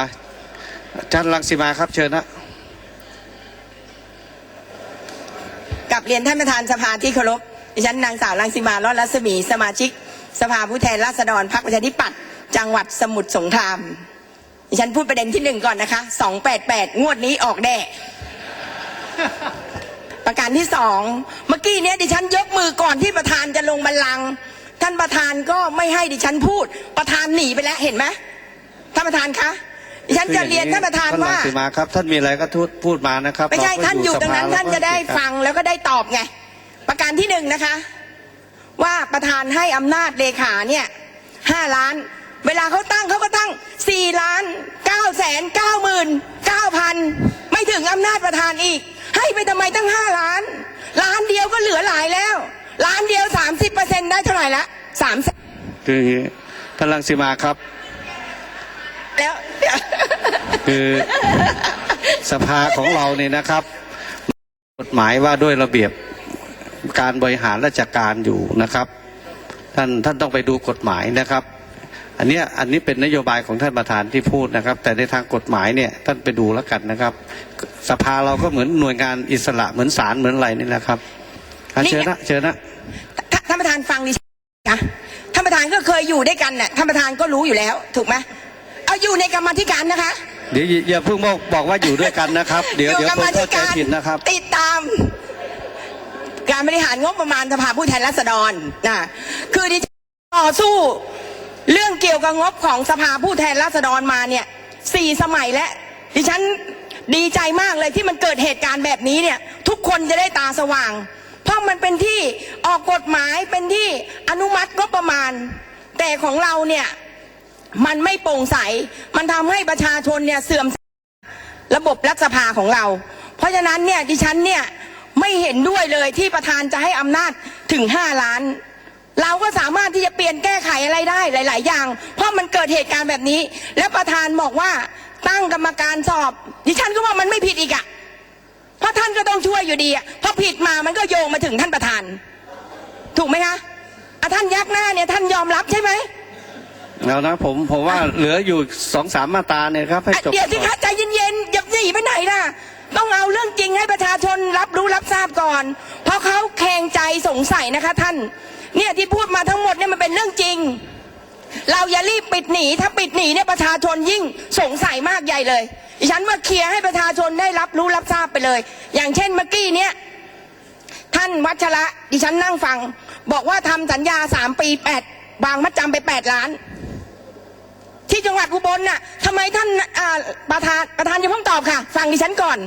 อะจารย์รังสีมาครับเชิญนะกับเรียนท่านประธานสภาที่เคารพดิฉันนางสาวรังสิมารอดรัศมีสมาชิก สภาผู้แทนราษฎรพรรคประชาธิปัตย์จังหวัดสมุทรสงครามดิฉันพูดประเด็นที่หนึ่งก่อนนะคะสองแปดแปดงวดนี้ออกแน่ประการที่สองเมื่อกี้เนี้ยดิฉันยกมือก่อนที่ประธานจะลงบัลลังก์ท่านประธานก็ไม่ให้ดิฉันพูด ประธานหนีไปแล้วเห็นไหมท่านประธานคะ ฉันจะเรียนท่านประธานท่านรัว่างสีมาครับ ท่านมีอะไรก็ทูดพูดมานะครับไม่ใช่เรก็ท่านอยู่สตรงนั้นภท่านจะได้ฟังแล้วก็ได้ตอบไง ประการที่หนึ่งนะคะ ว่าประธานให้อำนาจเลขาเนี่ยห้าล้าน เวลาเขาตั้งเขาก็ตั้งสี่ล้านเก้าแสนเก้าหมื่นเก้าพันไม่ถึงอำนาจประธานอีก ให้ไปทำไมตั้งห้าล้าน ล้านเดียวก็เหลือหลายแล้ว ล้านเดียวสามสิบเปอร์เซ็นได้เท่าไหร่ละสามคืออย่างนี้ท่านรังสีมาครับ แล้วเดี๋ยวคือสภาของเราเนี่ยนะครับกฎหมายว่าด้วยระเบียบการบริหารราชการอยู่นะครับ ท่านท่านต้องไปดูกฎหมายนะครับ อันเนี้ยอันนี้เป็นนโยบายของท่านประธานที่พูดนะครับ แต่ในทางกฎหมายเนี่ยท่านไปดูแล้วกันนะครับ สภาเราก็เหมือนหน่วยงานอิสระเหมือนศาลเหมือนอะไรนี่แหละครับอะเชิญนะเชิญนะท่านท่านประธานฟังดิฉันนะท่านประธานก็เคยอยู่ด้วยกันน่ะท่านประธานก็รู้อยู่แล้ว ถูกไหมเอาอยู่ในกรรมาธิการนะคะ เดี๋ยวอย่าอย่าเพิ่งบอกบอกว่าอยู่ด้วยกันนะครับ เดี๋ยวอยู่เดี๋ยวกรรคนมาเข้าธิใจการผิดนะครับ ติดตาม การบริหารงบประมาณสภาผู้แทนราษฎรนะคือดิฉันต่อสู้เรื่องเกี่ยวกับงบของสภาผู้แทนราษฎรมาเนี่ยสี่สมัยแล้วดิฉันดีใจมากเลยที่มันเกิดเหตุการณ์แบบนี้เนี่ย ทุกคนจะได้ตาสว่าง เพราะมันเป็นที่ออกกฎหมายเป็นที่อนุมัติงบประมาณ แต่ของเราเนี่ย มันไม่โปร่งใส มันทำให้ประชาชนเนี่ยเสื่อมระบบรัฐสภาของเรา เพราะฉะนั้นเนี่ยดิฉันเนี่ยไม่เห็นด้วยเลยที่ประธานจะให้อำนาจถึง5ล้าน เราก็สามารถที่จะเปลี่ยนแก้ไขอะไรได้หลาย ๆ อย่าง เพราะมันเกิดเหตุการณ์แบบนี้ แล้วประธานบอกว่าตั้งกรรมการสอบ ดิฉันก็ว่ามันไม่ผิดอีกอะเพราะท่านก็ต้องช่วยอยู่ดีอะเพราะผิดมามันก็โยงมาถึงท่านประธาน ถูกไหมคะอะท่านยักหน้าเนี่ยท่านยอมรับใช่ไหม แล้วนะผมผมว่าเหลืออยู่สองสามมาตราเนี่ยครับให้จบเดี๋ยวสิคะใจเย็นๆอย่าหนีไปไหนล่ะ ต้องเอาเรื่องจริงให้ประชาชนรับรู้รับทราบก่อน เพราะเขาแข่งใจสงสัยนะคะท่าน เนี่ยที่พูดมาทั้งหมดเนี่ยมันเป็นเรื่องจริง เราอย่ารีบปิดหนีถ้าปิดหนีเนี่ยประชาชนยิ่งสงสัยมากใหญ่เลยดิฉันว่าเคลียร์ให้ประชาชนได้รับรู้รับทราบไปเลย อย่างเช่นเมื่อกี้เนี่ยท่านวัชระดิฉันนั่งฟัง บอกว่าทำสัญญาสามปีแปดบางมัดจำไปแปดล้าน ที่จังหวัดอุบลน่ะทำไมท่านประธานประธานอย่าเพิ่งตอบค่ะ ฟังดิฉันก่อน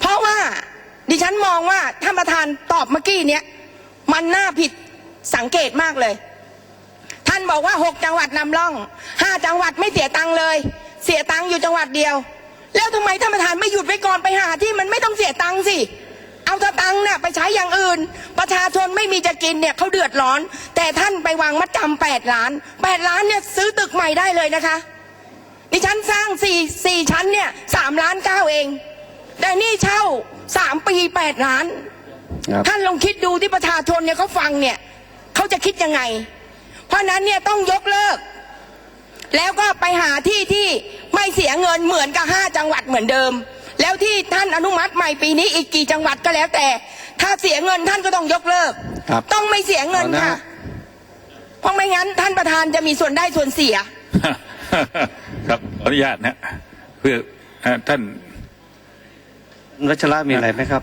เพราะว่าดิฉันมองว่าท่านประธานตอบเมื่อกี้เนี้ยมันน่าผิดสังเกตมากเลย ท่านบอกว่าหกจังหวัดนำร่องห้าจังหวัดไม่เสียตังค์เลย เสียตังค์อยู่จังหวัดเดียว แล้วทำไมท่านประธานไม่หยุดไว้ก่อนไปหาที่มันไม่ต้องเสียตังค์สิ ค์เนี่ยไปใช้อย่างอื่น ประชาชนไม่มีจะกินเนี่ยเขาเดือดร้อน แต่ท่านไปวางมัดจำแปดล้านแปดล้านเนี่ยซื้อตึกใหม่ได้เลยนะคะดิฉันสร้างสี่สี่ชั้นเนี่ยสามล้านเก้าเอง แต่นี่เช่าสามปีแปดล้าน ครับ ท่านลองคิดดูที่ประชาชนเนี่ยเขาฟังเนี่ยเขาจะคิดยังไง เพราะฉะนั้นเนี่ยต้องยกเลิก แล้วก็ไปหาที่ที่ไม่เสียเงินเหมือนกับห้าจังหวัดเหมือนเดิม แล้วที่ท่านอนุมัติใหม่ปีนี้อีกกี่จังหวัดก็แล้วแต่ ถ้าเสียเงินท่านก็ต้องยกเลิก ครับต้องไม่เสียเงินเอานะ ค่ะ เพราะไม่งั้น ท่านประธานจะมีส่วนได้ส่วนเสีย ครับขออนุญาตนะเพื่อเอ่อท่าน รัชระมีอะไรไหมครับ